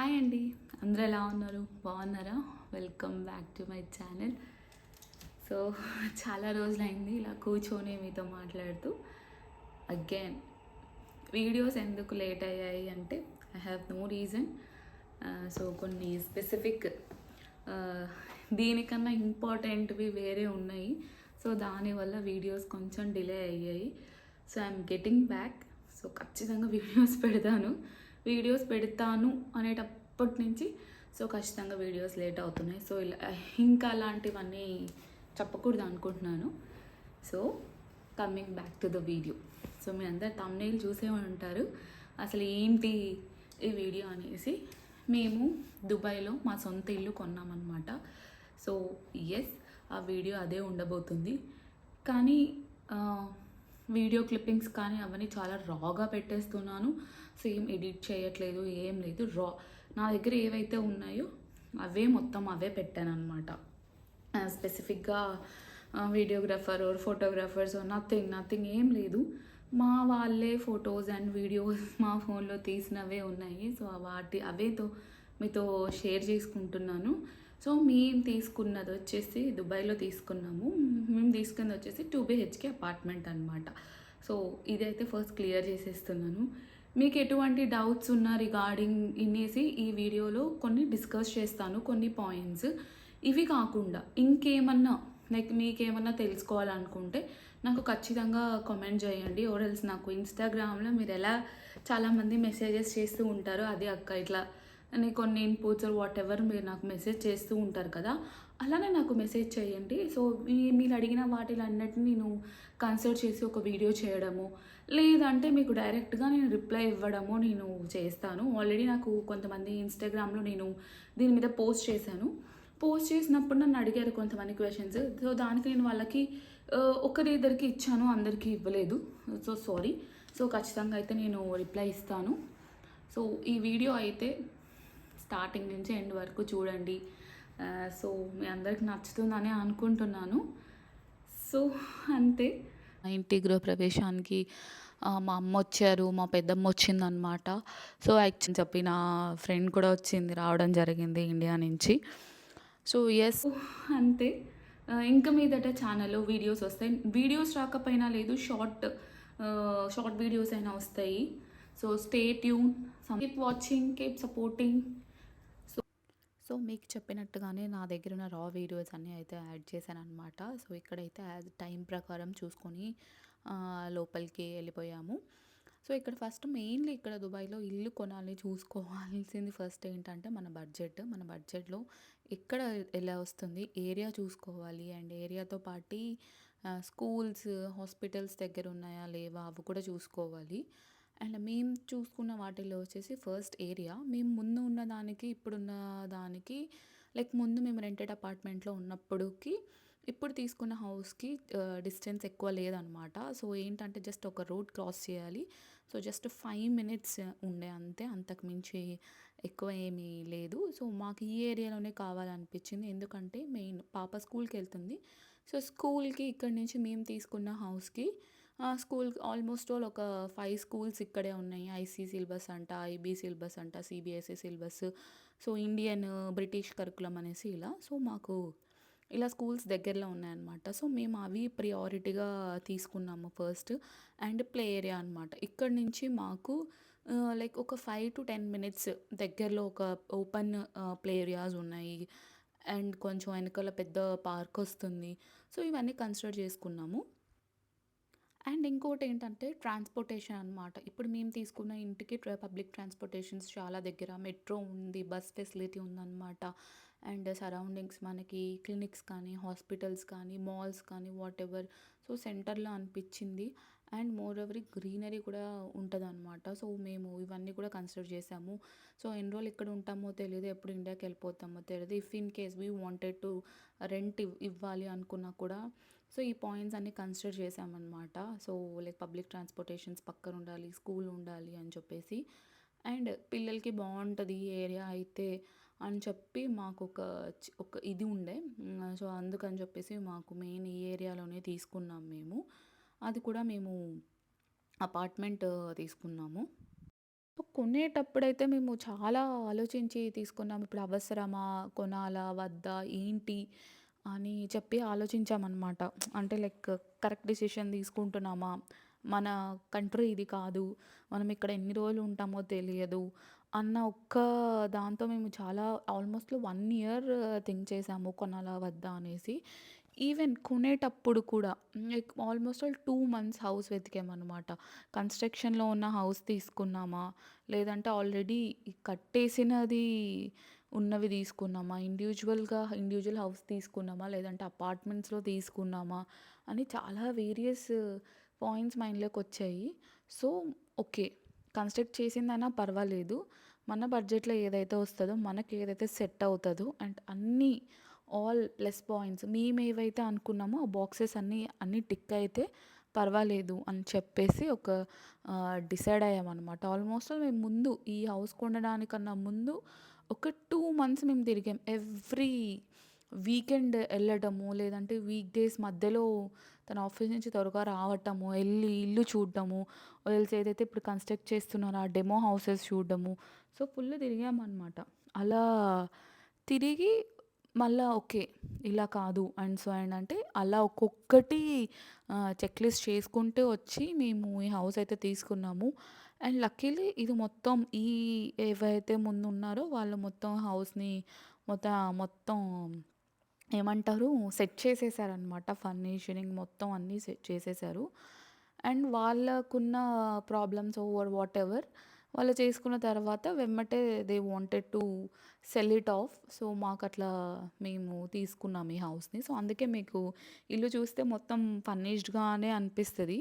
Hi అండి. అందరూ ఎలా ఉన్నారు? బాగున్నారా? Welcome back to my channel so చాలా రోజులైంది ఇలా కూర్చొని మీతో మాట్లాడుతూ. అగైన్ వీడియోస్ ఎందుకు లేట్ అయ్యాయి అంటే I have no reason so కొన్ని స్పెసిఫిక్ uh, దీనికన్నా ఇంపార్టెంట్వి వేరే ఉన్నాయి. సో దానివల్ల వీడియోస్ కొంచెం డిలే అయ్యాయి. So I'm getting back so ఖచ్చితంగా వీడియోస్ పెడతాను. వీడియోస్ పెడతాను అనేటప్పటి నుంచి సో ఖచ్చితంగా వీడియోస్ లేట్ అవుతున్నాయి. సో ఇలా ఇంకా అలాంటివన్నీ చెప్పకూడదు అనుకుంటున్నాను. So coming back to the video. So మీ అందరు తమ్నేల్ చూసే ఉంటారు. అసలు ఏంటి ఈ వీడియో అనేసి మేము దుబాయ్లో మా సొంత ఇల్లు కొన్నామన్నమాట. సో ఎస్ ఆ వీడియో అదే ఉండబోతుంది. కానీ వీడియో క్లిప్పింగ్స్ కానీ అవన్నీ చాలా రాగా పెట్టేస్తున్నాను. సేమ్ ఎడిట్ చేయట్లేదు ఏం లేదు. రా నా దగ్గర ఏవైతే ఉన్నాయో అవే మొత్తం అవే పెట్టాను అనమాట స్పెసిఫిక్గా videographer or photographers nothing nothing ఏం లేదు. మా వాళ్ళే ఫొటోస్ అండ్ వీడియోస్ మా ఫోన్లో తీసినవే ఉన్నాయి. సో వాటి అవేతో మీతో షేర్ చేసుకుంటున్నాను. సో మేము తీసుకున్నది వచ్చేసి దుబాయ్లో తీసుకున్నాము. మేము తీసుకున్నది వచ్చేసి టూ బిహెచ్కే అపార్ట్మెంట్ అనమాట సో ఇదైతే ఫస్ట్ క్లియర్ చేసేస్తున్నాను. మీకు ఎటువంటి డౌట్స్ ఉన్న రిగార్డింగ్ ఇనేసి ఈ వీడియోలో కొన్ని డిస్కస్ చేస్తాను కొన్ని పాయింట్స్. ఇవి కాకుండా ఇంకేమన్నా లైక్ మీకేమన్నా తెలుసుకోవాలనుకుంటే నాకు ఖచ్చితంగా కామెంట్ చేయండి. ఓరల్స్ నాకు ఇన్స్టాగ్రామ్లో మీరు ఎలా చాలామంది మెసేజెస్ చేస్తూ ఉంటారు అది అక్క ఇట్లా అని కొన్ని ఇన్పుట్స్ వాట్ ఎవర్ మీరు నాకు మెసేజ్ చేస్తూ ఉంటారు కదా అలానే నాకు మెసేజ్ చేయండి. సో మీ- మీరు అడిగిన వాటిలన్నిటిని నేను కన్సిడర్ చేసి ఒక వీడియో చేయడము లేదంటే మీకు డైరెక్ట్గా నేను రిప్లై ఇవ్వడము నేను చేస్తాను. ఆల్రెడీ నాకు కొంతమంది ఇన్స్టాగ్రామ్లో నేను దీని మీద పోస్ట్ చేశాను. పోస్ట్ చేసినప్పుడు నన్ను అడిగారు కొంతమంది క్వశ్చన్స్ సో దానికి నేను వాళ్ళకి uh, ఒకరి ఇద్దరికి ఇచ్చాను అందరికీ ఇవ్వలేదు. సో సారీ సో ఖచ్చితంగా అయితే నేను రిప్లై ఇస్తాను. సో ఈ వీడియో అయితే స్టార్టింగ్ నుంచి ఎండ్ వరకు చూడండి. సో మీ అందరికి నచ్చుతుందని అనుకుంటున్నాను. సో అంతే. మా ఇంటి గృహప్రవేశానికి మా అమ్మ వచ్చారు మా పెద్దమ్మ వచ్చిందనమాట సో యాక్చువల్ చెప్పి నా ఫ్రెండ్ కూడా వచ్చింది రావడం జరిగింది ఇండియా నుంచి. సో ఎస్ అంతే. ఇంకా మీదట ఛానల్లో వీడియోస్ వస్తాయి. వీడియోస్ రాకపోయినా లేదు షార్ట్ షార్ట్ వీడియోస్ అయినా వస్తాయి. So stay tune keep watching keep supporting so మీకు చెప్పినట్టుగానే నా దగ్గర ఉన్న రా వీడియోస్ అన్నీ అయితే యాడ్ చేశాను అనమాట సో ఇక్కడైతే యాజ్ టైం ప్రకారం చూసుకొని లోపలికి వెళ్ళిపోయాము. సో ఇక్కడ ఫస్ట్ మెయిన్లీ ఇక్కడ దుబాయ్లో ఇల్లు కొనాలి చూసుకోవాల్సింది ఫస్ట్ ఏంటంటే మన బడ్జెట్ మన బడ్జెట్లో ఎక్కడ ఎలా వస్తుంది ఏరియా చూసుకోవాలి అండ్ ఏరియాతో పాటు స్కూల్స్ హాస్పిటల్స్ దగ్గర ఉన్నాయా లేవా అవి కూడా చూసుకోవాలి. అండ్ మేము చూసుకున్న వాటిల్లో వచ్చేసి ఫస్ట్ ఏరియా. మేము ముందు ఉన్న దానికి ఇప్పుడున్న దానికి లైక్ ముందు మేము రెంటెడ్ అపార్ట్మెంట్లో ఉన్నప్పుడుకి ఇప్పుడు తీసుకున్న హౌస్కి డిస్టెన్స్ ఎక్కువ లేదనమాట. సో ఏంటంటే జస్ట్ ఒక రోడ్ క్రాస్ చేయాలి. సో జస్ట్ ఫైవ్ మినిట్స్ ఉండే అంతే. అంతకు మించి ఎక్కువ ఏమీ లేదు. సో మాకు ఈ ఏరియాలోనే కావాలనిపించింది. ఎందుకంటే మెయిన్ పాప స్కూల్కి వెళ్తుంది. సో స్కూల్కి ఇక్కడ నుంచి మేము తీసుకున్న హౌస్కి స్కూల్ ఆల్మోస్ట్ ఆల్ ఒక ఫైవ్ స్కూల్స్ ఇక్కడే ఉన్నాయి. ఐసీ సిలబస్ అంట ఐబీ సిలబస్ అంట CBSE syllabus. So Indian British curriculum అనేసి ఇలా. సో మాకు ఇలా స్కూల్స్ దగ్గరలో ఉన్నాయన్నమాట. సో మేము అవి ప్రియారిటీగా తీసుకున్నాము ఫస్ట్. అండ్ ప్లే ఏరియా అనమాట ఇక్కడ నుంచి మాకు లైక్ ఒక ఫైవ్ టు టెన్ మినిట్స్ దగ్గరలో ఒక ఓపెన్ ప్లే ఏరియాస్ ఉన్నాయి. అండ్ కొంచెం వెనకాల పెద్ద పార్క్ వస్తుంది. సో ఇవన్నీ కన్సిడర్ చేసుకున్నాము. అండ్ ఇంకోటి ఏంటంటే ట్రాన్స్పోర్టేషన్ అనమాట ఇప్పుడు మేము తీసుకున్న ఇంటికి పబ్లిక్ ట్రాన్స్పోర్టేషన్స్ చాలా దగ్గర. మెట్రో ఉంది బస్ ఫెసిలిటీ ఉందన్నమాట. అండ్ సరౌండింగ్స్ మనకి క్లినిక్స్ కానీ హాస్పిటల్స్ కానీ మాల్స్ కానీ వాట్ ఎవర్ సో సెంటర్లో అనిపించింది. అండ్ మోర్ ఓవర్ గ్రీనరీ కూడా ఉంటుంది అనమాట సో మేము ఇవన్నీ కూడా కన్సిడర్ చేసాము. సో ఎన్ని రోజులు ఇక్కడ ఉంటామో తెలియదు ఎప్పుడు ఇండియాకి వెళ్ళిపోతామో తెలియదు if in case we wanted to rent ఇవ్వాలి అనుకున్నా కూడా సో ఈ పాయింట్స్ అన్ని కన్సిడర్ చేసామన్నమాట సో లైక్ పబ్లిక్ ట్రాన్స్పోర్టేషన్స్ పక్కన ఉండాలి స్కూల్ ఉండాలి అని చెప్పేసి అండ్ పిల్లలకి బాగుంటుంది ఈ ఏరియా అయితే అని చెప్పి మాకు ఒక ఒక ఇది ఉండే సో అందుకని చెప్పేసి మాకు మెయిన్ ఈ ఏరియాలోనే తీసుకున్నాం మేము అది కూడా మేము అపార్ట్మెంట్ తీసుకున్నాము కొనేటప్పుడైతే మేము చాలా ఆలోచించి తీసుకున్నాం. ఇప్పుడు అవసరమా? కొనాలా? వద్దా? ఏంటి? అని చెప్పి ఆలోచించామనమాట. అంటే లైక్ కరెక్ట్ డిసిషన్ తీసుకుంటున్నామా? మన కంట్రీ ఇది కాదు. మనం ఇక్కడ ఎన్ని రోజులు ఉంటామో తెలియదు. అన్న ఒక్క దాంతో మేము చాలా ఆల్మోస్ట్ వన్ ఇయర్ థింక్ చేసాము. కొనాలా? వద్దా? అనేసి. ఈవెన్ కొనేటప్పుడు కూడా like almost all two months house వెతికామన్నమాట కన్‌స్ట్రక్షన్‌లో ఉన్న హౌస్ తీసుకున్నామా? లేదంటే ఆల్రెడీ కట్టేసినది ఉన్నవి తీసుకున్నామా? ఇండివిజువల్గా ఇండివిజువల్ హౌస్ తీసుకున్నామా? లేదంటే అపార్ట్మెంట్స్‌లో తీసుకున్నామా? అని చాలా various points మైండ్‌లోకొచ్చాయి. So, okay. Construct చేసిందైనా పర్వాలేదు. మన బడ్జెట్‌లో ఏదైతే వస్తుందో మనకి ఏదైతే సెట్ అవుతుందో అండ్ అన్నీ ఆల్ ప్లస్ పాయింట్స్ మేము ఏవైతే అనుకున్నామో ఆ బాక్సెస్ అన్నీ, అన్నీ టిక్ అయితే పర్వాలేదు అని చెప్పేసి ఒక డిసైడ్ అయ్యామనమాట. ఆల్మోస్ట్ మేము ముందు ఈ హౌస్ కొనడానికన్నా ముందు ఒక టూ మంత్స్ మేము తిరిగాం. ఎవ్రీ వీకెండ్ వెళ్ళటము లేదంటే వీక్ డేస్ మధ్యలో తన ఆఫీస్ నుంచి త్వరగా రావటము, వెళ్ళి ఇల్లు చూడడము, వెళ్ళి ఏదైతే ఇప్పుడు కన్‌స్ట్రక్ట్ చేస్తున్నారో ఆ డెమో హౌసెస్ చూడడము. సో, ఫుల్ తిరిగామనమాట. అలా తిరిగి మళ్ళా ఓకే. ఇలా కాదు అండ్ సో అండ్ అంటే అలా ఒక్కొక్కటి చెక్ లిస్ట్ చేసుకుంటూ వచ్చి మేము ఈ హౌస్ అయితే తీసుకున్నాము. అండ్ లక్కీలీ ఇది మొత్తం ఈ ఏవైతే ముందున్నారో వాళ్ళు మొత్తం హౌస్‌ని మొత్తం మొత్తం ఏమంటారు సెట్ చేసేసారనమాట. ఫర్నిషనింగ్ మొత్తం అన్నీ సెట్ చేసేసారు. అండ్ వాళ్ళకున్న ప్రాబ్లమ్స్ ఓవర్ వాట్ ఎవర్ వాళ్ళు చేసుకున్న తర్వాత వెమ్మటే they wanted to sell it off. So, మాకు అట్లా మేము తీసుకున్నాం ఈ హౌస్‌ని. సో, అందుకే మీకు ఇల్లు చూస్తే మొత్తం ఫర్నిష్డ్‌గానే అనిపిస్తుంది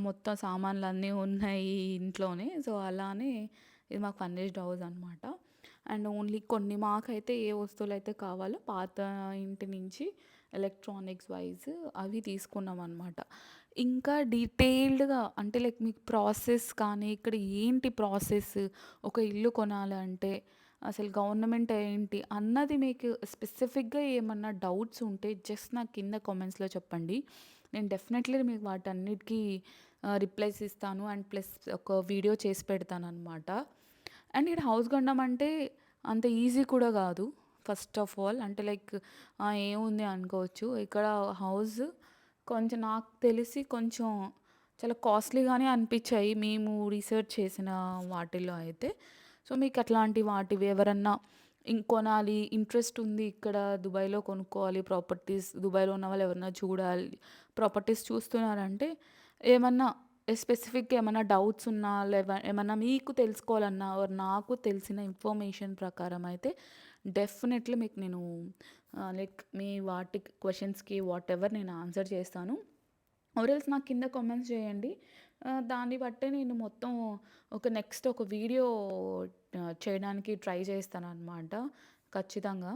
మొత్తం సామాన్లు అన్నీ ఉన్నాయి ఇంట్లోనే. సో, అలానే ఇది మాకు ఫర్నిష్డ్ హౌస్ అనమాట. అండ్ ఓన్లీ కొన్ని మాకైతే ఏ వస్తువులైతే కావాలో పాత ఇంటి నుంచి ఎలక్ట్రానిక్స్ వైస్ అవి తీసుకున్నాం అనమాట ఇంకా డీటెయిల్డ్‌గా అంటే లైక్ మీకు ప్రాసెస్ కానీ, ఇక్కడ ఏంటి ప్రాసెస్ ఒక ఇల్లు కొనాలంటే అసలు గవర్నమెంట్ ఏంటి అన్నది మీకు స్పెసిఫిక్‌గా ఏమన్నా డౌట్స్ ఉంటే జస్ట్ నాకు కింద కామెంట్స్‌లో చెప్పండి. నేను డెఫినెట్‌లీ మీకు వాటన్నిటికి రిప్లైస్ ఇస్తాను. అండ్ ప్లస్ ఒక వీడియో చేసి పెడతాను అనమాట అండ్ ఇక్కడ హౌస్ కొనడం అంటే అంత ఈజీ కూడా కాదు. ఫస్ట్ ఆఫ్ ఆల్ అంటే లైక్ ఏముంది అనుకోవచ్చు. ఇక్కడ హౌస్ కొంచెం నాకు తెలిసి కొంచెం చాలా కాస్ట్‌లీగానే అనిపించాయి. మేము రీసెర్చ్ చేసిన వాటిల్లో అయితే. సో, మీకు అట్లాంటి వాటివి ఎవరన్నా కొనాలి ఇంట్రెస్ట్ ఉంది ఇక్కడ దుబాయ్‌లో కొనుక్కోవాలి ప్రాపర్టీస్ దుబాయ్‌లో ఉన్న వాళ్ళు ఎవరన్నా చూడాలి ప్రాపర్టీస్ చూస్తున్నారంటే ఏమన్నా స్పెసిఫిక్‌గా ఏమైనా డౌట్స్ ఉన్నా లేవ ఏమన్నా మీకు తెలుసుకోవాలన్నా ఆర్ నాకు తెలిసిన ఇన్ఫర్మేషన్ ప్రకారం అయితే డెఫినెట్‌లీ మీకు నేను లైక్ మీ వాటి క్వశ్చన్స్కి వాట్ ఎవర్ నేను ఆన్సర్ చేస్తాను. ఓరల్స్ నాకు కింద కామెంట్స్ చేయండి. దాన్ని బట్టే నేను మొత్తం ఒక నెక్స్ట్ ఒక వీడియో చేయడానికి ట్రై చేస్తాను అనమాట ఖచ్చితంగా.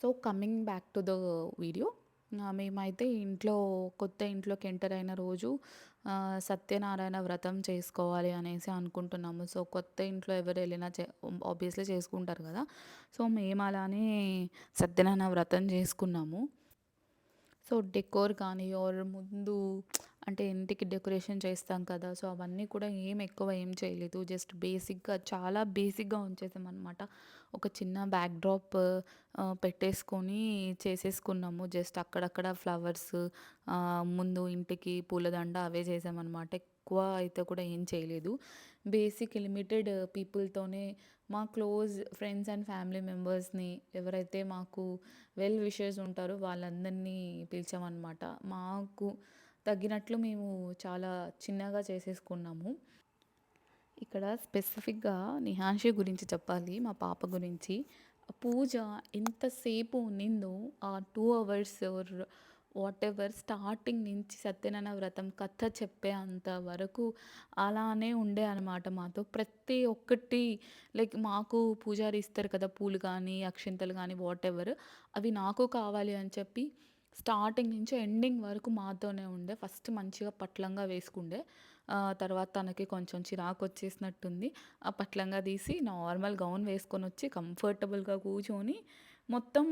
So, coming back to the video. మేమైతే ఇంట్లో కొత్త ఇంట్లోకి ఎంటర్ అయిన రోజు సత్యనారాయణ వ్రతం చేసుకోవాలి అనేసి అనుకుంటున్నాము. సో, కొత్త ఇంట్లో ఎవరు వెళ్ళినా చే ఆబ్వియస్‌లీ చేసుకుంటారు కదా! సో, మేము అలానే సత్యనారాయణ వ్రతం చేసుకున్నాము. సో, డెకోర్ కానీ ఆర్ ముందు అంటే ఇంటికి డెకరేషన్ చేస్తాం కదా! సో, అవన్నీ కూడా ఏం ఎక్కువ ఏం చేయలేదు. జస్ట్ బేసిక్‌గా చాలా బేసిక్‌గా ఉంచేసామనమాట. ఒక చిన్న బ్యాక్ డ్రాప్ పెట్టేసుకొని చేసేసుకున్నాము. జస్ట్ అక్కడక్కడ ఫ్లవర్స్ ముందు ఇంటికి పూలదండ అవే చేసామనమాట. ఎక్కువ అయితే కూడా ఏం చేయలేదు. బేసిక్ లిమిటెడ్ పీపుల్‌తోనే మా క్లోజ్ ఫ్రెండ్స్ అండ్ ఫ్యామిలీ మెంబర్స్‌ని ఎవరైతే మాకు వెల్ విషర్స్ ఉంటారో వాళ్ళందరినీ పిలిచామనమాట. మాకు తగ్గినట్లు మేము చాలా చిన్నగా చేసేసుకున్నాము. ఇక్కడ స్పెసిఫిక్‌గా నిహాన్షి గురించి చెప్పాలి. మా పాప గురించి. పూజ ఎంతసేపు ఉన్నిందో ఆ two hours whatever starting నుంచి సత్యనారాయణ వ్రతం కథ చెప్పే అంత వరకు అలానే ఉండే అనమాట మాతో. ప్రతి ఒక్కటి లైక్ మాకు పూజారి ఇస్తారు కదా! పూలు కానీ, అక్షింతలు కానీ వాట్ ఎవర్ అవి నాకు కావాలి అని చెప్పి స్టార్టింగ్ నుంచి ఎండింగ్ వరకు మాతోనే ఉండే. ఫస్ట్ మంచిగా పట్లంగా వేసుకుండే. తర్వాత తనకి కొంచెం చిరాకొచ్చేసినట్టుంది. ఆ పట్లంగా తీసి నార్మల్ గౌన్ వేసుకొని వచ్చి కంఫర్టబుల్‌గా కూర్చొని మొత్తం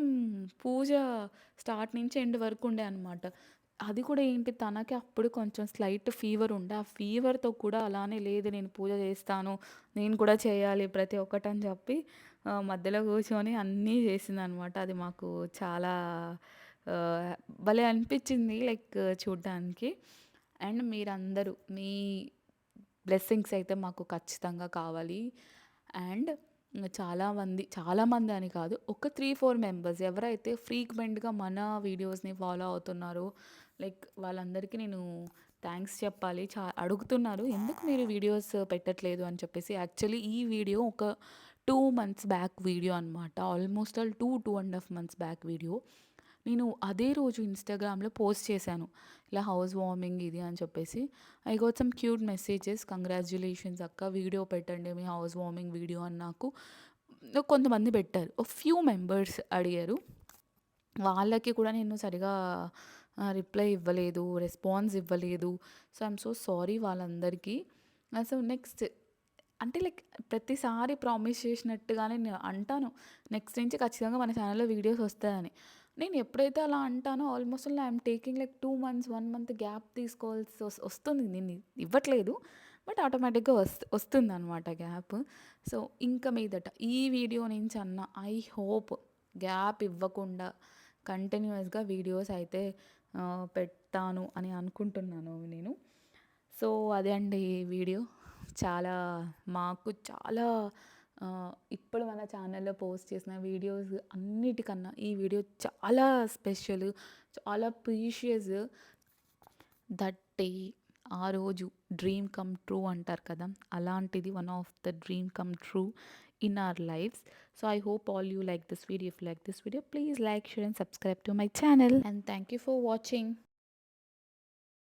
పూజ స్టార్ట్ నుంచి ఎండ్ వరకు ఉండే అనమాట. అది కూడా ఏంటి? తనకి అప్పుడు కొంచెం స్లైట్ ఫీవర్ ఉండే. ఆ ఫీవర్తో కూడా అలానే లేదు నేను పూజ చేస్తాను నేను కూడా చేయాలి ప్రతి ఒక్కటి అని చెప్పి మధ్యలో కూర్చొని అన్నీ చేసింది అనమాట అది మాకు చాలా భలే అనిపించింది లైక్ చూడ్డానికి. అండ్ మీరందరూ మీ బ్లెస్సింగ్స్ అయితే మాకు ఖచ్చితంగా కావాలి. అండ్ చాలామంది చాలామంది అని కాదు ఒక త్రీ ఫోర్ మెంబర్స్ ఎవరైతే ఫ్రీక్వెంట్గా మన వీడియోస్ని ఫాలో అవుతున్నారో లైక్ వాళ్ళందరికీ నేను థ్యాంక్స్ చెప్పాలి చా అడుగుతున్నారు ఎందుకు మీరు వీడియోస్ పెట్టట్లేదు అని చెప్పేసి. యాక్చువల్లీ ఈ వీడియో ఒక టూ మంత్స్ బ్యాక్ వీడియో అనమాట almost all two two and half months back video నేను అదే రోజు ఇన్స్టాగ్రామ్లో పోస్ట్ చేశాను. ఇలా హౌస్ వార్మింగ్ ఇది అని చెప్పేసి. I got some cute messages. Congratulations అక్క వీడియో పెట్టండి మీ హౌస్ వార్మింగ్ వీడియో అని నాకు కొంతమంది పెట్టారు. ఓ ఫ్యూ మెంబర్స్ అడిగారు. వాళ్ళకి కూడా నేను సరిగా రిప్లై ఇవ్వలేదు రెస్పాన్స్ ఇవ్వలేదు. సో ఐఎమ్ సో సారీ వాళ్ళందరికీ. సో నెక్స్ట్ అంటే లైక్ ప్రతిసారి ప్రామిస్ చేసినట్టుగానే నేను అంటాను. నెక్స్ట్ నుంచి ఖచ్చితంగా మన ఛానల్లో వీడియోస్ వస్తాయని. నేను ఎప్పుడైతే అలా అంటానో almost I'm taking like two months one month gap తీసుకోవాల్సి వస్తుంది. నేను ఇవ్వట్లేదు బట్ ఆటోమేటిక్గా వస్తు వస్తుంది అనమాట గ్యాప్. సో ఇంకా మీదట ఈ వీడియో నుంచి అన్న ఐ హోప్ గ్యాప్ ఇవ్వకుండా కంటిన్యూస్గా వీడియోస్ అయితే పెడతాను అని అనుకుంటున్నాను నేను. సో అదే అండి ఈ వీడియో. చాలా మాకు చాలా ఇప్పుడు మన ఛానల్లో పోస్ట్ చేసిన వీడియోస్ అన్నిటికన్నా ఈ వీడియో చాలా స్పెషల్ చాలా ప్రీషియస్ దట్ డే ఆ రోజు డ్రీమ్ కమ్ ట్రూ అంటారు కదా? అలాంటిది one of the dream come true in our lifes so I hope all you like this video if like this video please like share and subscribe to my channel and thank you for watching